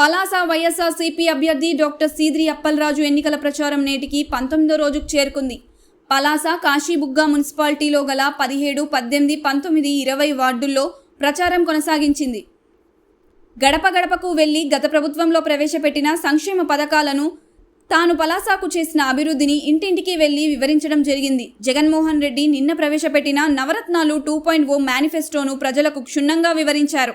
పలాస వైఎస్ఆర్సీపీ అభ్యర్థి డాక్టర్ సీద్రి అప్పలరాజు ఎన్నికల ప్రచారం నేటికి పంతొమ్మిదో రోజుకు చేరుకుంది. పలాస కాశీబుగ్గా మున్సిపాలిటీలో గల పదిహేడు పద్దెనిమిది పంతొమ్మిది ఇరవై వార్డుల్లో ప్రచారం కొనసాగించింది. గడప గడపకు వెళ్ళి గత ప్రభుత్వంలో ప్రవేశపెట్టిన సంక్షేమ పథకాలను తాను పలాసాకు చేసిన అభివృద్ధిని ఇంటింటికి వెళ్ళి వివరించడం జరిగింది. జగన్మోహన్ రెడ్డి నిన్న ప్రవేశపెట్టిన నవరత్నాలు టూ పాయింట్ ఓ మేనిఫెస్టోను ప్రజలకు క్షుణ్ణంగా వివరించారు.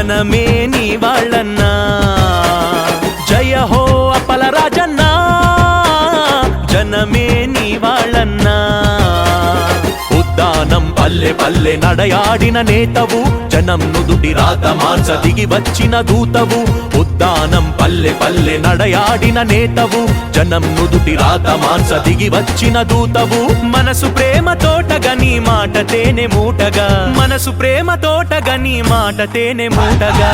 జనమే నీ వాళ్ళన్నా. జయ హో అప్పల రాజన్నా. పల్లె పల్లె నడయాడిన నేతవు జనం నుదుటి రాత మార్చ దిగి వచ్చిన దూతవు. ఉద్దానం పల్లె పల్లె నడయాడిన నేతవు జనం నుదుటి రాత మార్చ దిగి వచ్చిన దూతవు. మనసు ప్రేమ తోట గని మాట తేనె మూటగా. మనసు ప్రేమ తోట గని మాట తేనె మూటగా.